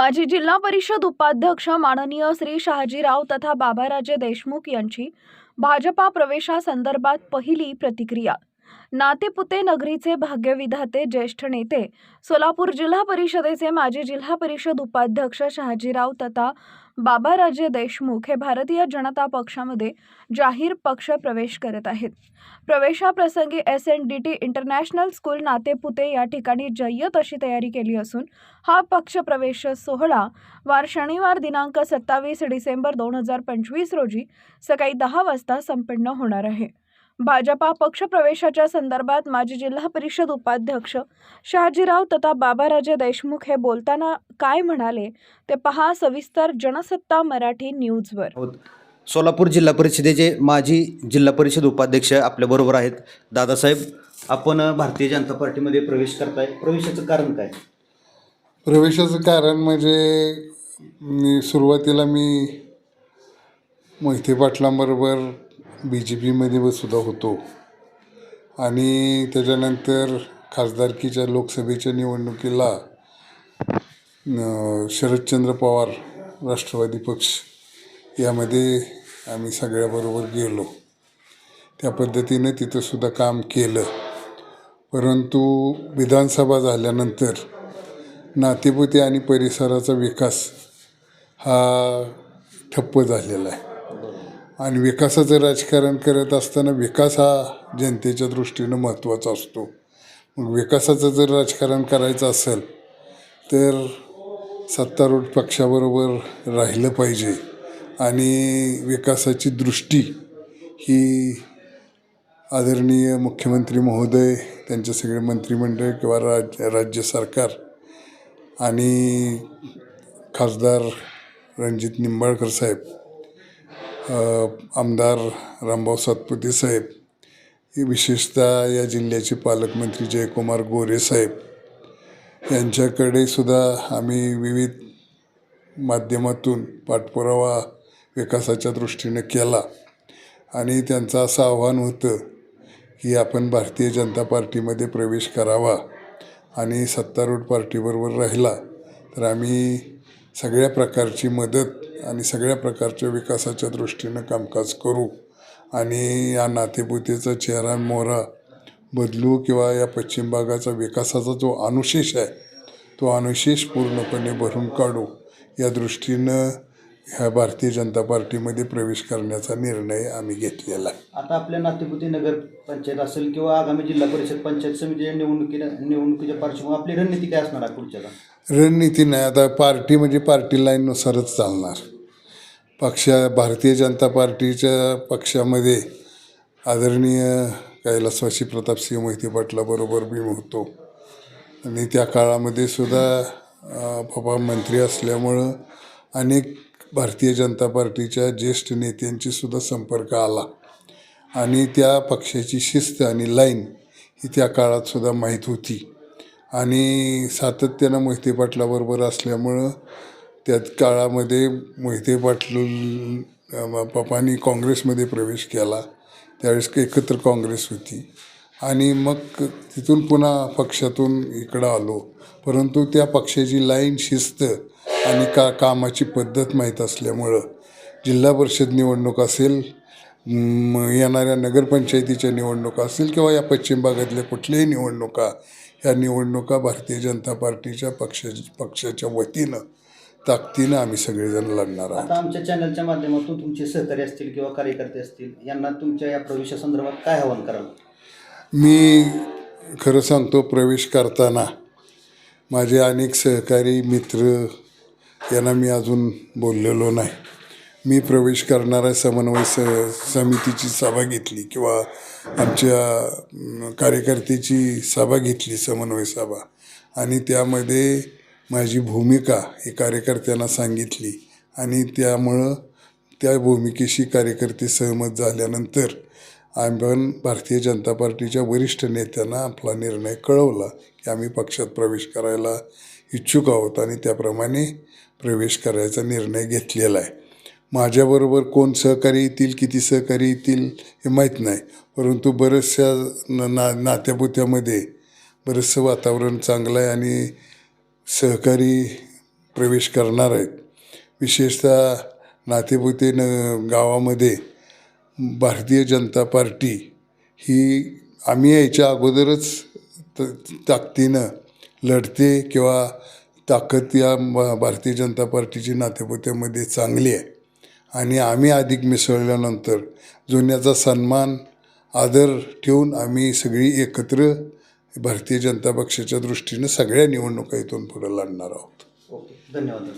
माजी जिल्हा परिषद उपाध्यक्ष माननीय श्री शहाजीराव तथा बाबाराजे देशमुख यांची भाजपा प्रवेशासंदर्भात पहिली प्रतिक्रिया. नातेपुते नगरीचे भाग्यविधाते ज्येष्ठ नेते सोलापूर जिल्हा परिषदेचे माजी जिल्हा परिषद उपाध्यक्ष शहाजीराव तथा बाबाराजे देशमुख हे भारतीय जनता पक्षामध्ये जाहीर पक्ष प्रवेश करत आहेत. प्रवेशाप्रसंगी S N D T international school Natepute या ठिकाणी जय्यत अशी तयारी केली असून हा पक्ष प्रवेश सोहळा वार शनिवार दिनांक सत्तावीस डिसेंबर दोन हजार पंचवीस रोजी सकाळी दहा वाजता संपन्न होणार आहे. भाजपा पक्षप्रवेशाच्या संदर्भात माजी जिल्हा परिषद उपाध्यक्ष शहाजीराव तथा बाबाराजे देशमुख हे बोलताना काय म्हणाले ते पहा सविस्तर जनसत्ता मराठी न्यूजवर. सोलापूर जिल्हा परिषदेचे माजी जिल्हा परिषद उपाध्यक्ष आपल्याबरोबर आहेत. दादासाहेब आपण भारतीय जनता पार्टीमध्ये प्रवेश करताय. प्रवेशाचं कारण काय? प्रवेशाचं कारण म्हणजे मी सुरुवातीला मी मोहिते पाटलांबरोबर बी जे पीमध्ये सुद्धा होतो. आणि त्याच्यानंतर खासदारकीच्या लोकसभेच्या निवडणुकीला शरदचंद्र पवार राष्ट्रवादी पक्ष यामध्ये आम्ही सगळ्याबरोबर गेलो. त्या पद्धतीने तिथंसुद्धा काम केलं. परंतु विधानसभा झाल्यानंतर नातेपुते आणि परिसराचा विकास हा ठप्प झालेला आहे. आणि विकासाचं राजकारण करत असताना विकास हा जनतेच्या दृष्टीनं महत्त्वाचा असतो. मग विकासाचं जर राजकारण करायचं असेल तर सत्तारूढ पक्षाबरोबर राहिलं पाहिजे. आणि विकासाची दृष्टी ही आदरणीय मुख्यमंत्री महोदय त्यांचे सगळे मंत्रिमंडळ किंवा राज राज्य सरकार आणि खासदार रणजित निंबाळकर साहेब आमदार रामभाऊ सातपुते साहेब हे विशेषतः या जिल्ह्याचे पालकमंत्री जयकुमार गोरे साहेब यांच्याकडे सुद्धा आम्ही विविध माध्यमातून पाठपुरावा विकासाच्या दृष्टीने केला. आणि त्यांचं असं आव्हान होतं की आपण भारतीय जनता पार्टीमध्ये प्रवेश करावा आणि सत्तारूढ पार्टीबरोबर राहिला. तर आम्ही सगळ्या प्रकारची मदत आणि सगळ्या प्रकारच्या विकासाच्या दृष्टीनं कामकाज करू आणि या नातेपुतीचा चेहरा मोहरा बदलू किंवा या पश्चिम भागाचा विकासाचा जो अनुशेष आहे तो अनुशेष पूर्णपणे भरून काढू या दृष्टीनं ह्या भारतीय जनता पार्टीमध्ये प्रवेश करण्याचा निर्णय आम्ही घेतलेला. आहे आता आपल्या नातेपुते नगर पंचायत असेल किंवा आगामी जिल्हा परिषद पंचायत समितीच्या निवडणुकीला निवडणुकीच्या पार्श्वभूमीवर आपली रणनीती काय असणार आहे पुढच्याला रणनीती नाही. आता पार्टी म्हणजे पार्टी लाईननुसारच चालणार. पक्ष भारतीय जनता पार्टीच्या पक्षामध्ये आदरणीय कैलासवासी प्रतापसिंह मोहिते पाटलाबरोबर मी होतो. आणि त्या काळामध्ये सुद्धा बाबा मंत्री असल्यामुळं अनेक भारतीय जनता पार्टीच्या ज्येष्ठ नेत्यांची सुद्धा संपर्क आला. आणि त्या पक्षाची शिस्त आणि लाईन ही त्या काळात सुद्धा माहीत होती. आणि सातत्यानं मोहिते पाटलाबरोबर असल्यामुळं त्यात काळामध्ये मोहिते पाटील पप्पांनी काँग्रेसमध्ये प्रवेश केला. त्यावेळेस एकत्र काँग्रेस होती. आणि मग तिथून पुन्हा पक्षातून इकडं आलो. परंतु त्या पक्षाची लाईन शिस्त आणि का कामाची पद्धत माहीत असल्यामुळं जिल्हा परिषद निवडणूक असेल येणाऱ्या नगरपंचायतीच्या निवडणुका असतील किंवा या पश्चिम भागातल्या कुठल्याही निवडणुका ह्या निवडणुका भारतीय जनता पार्टीच्या पक्ष पक्षाच्या वतीनं ताकदीनं आम्ही सगळेजण लढणार आहोत. आता आमच्या चॅनलच्या माध्यमातून तुमचे सहकारी असतील किंवा कार्यकर्ते असतील यांना तुमच्या या प्रवेशासंदर्भात काय आव्हान कराल? मी खरं सांगतो प्रवेश करताना माझे अनेक सहकारी मित्र यांना मी अजून बोललेलो नाही. मी प्रवेश करणाऱ्या समन्वय स समितीची सभा घेतली किंवा आमच्या कार्यकर्त्याची सभा घेतली समन्वय सभा. आणि त्यामध्ये माझी भूमिका ही कार्यकर्त्यांना सांगितली. आणि त्यामुळं त्या भूमिकेशी कार्यकर्ते सहमत झाल्यानंतर आपण भारतीय जनता पार्टीच्या वरिष्ठ नेत्यांना आपला निर्णय कळवला की आम्ही पक्षात प्रवेश करायला इच्छुक आहोत आणि त्याप्रमाणे प्रवेश करायचा निर्णय घेतलेला आहे. माझ्याबरोबर कोण सहकारी येतील किती सहकारी येतील हे माहीत नाही. परंतु बऱ्याचशा न ना नात्यापुत्यामध्ये बरंचसं वातावरण चांगलं आहे आणि सहकारी प्रवेश करणार आहेत. विशेषतः नातेपुते न गावामध्ये भारतीय जनता पार्टी ही आम्ही यायच्या अगोदरच त ताकदीनं लढते किंवा ताकद या भारतीय जनता पार्टीची नातेपुत्यामध्ये चांगली आहे. आणि आम्ही अधिक मिसळल्यानंतर जुन्याचा सन्मान आदर ठेवून आम्ही सगळी एकत्र भारतीय जनता पक्षाच्या दृष्टीनं सगळ्या निवडणुका इथून पुढे लढणार आहोत. ओके. धन्यवाद.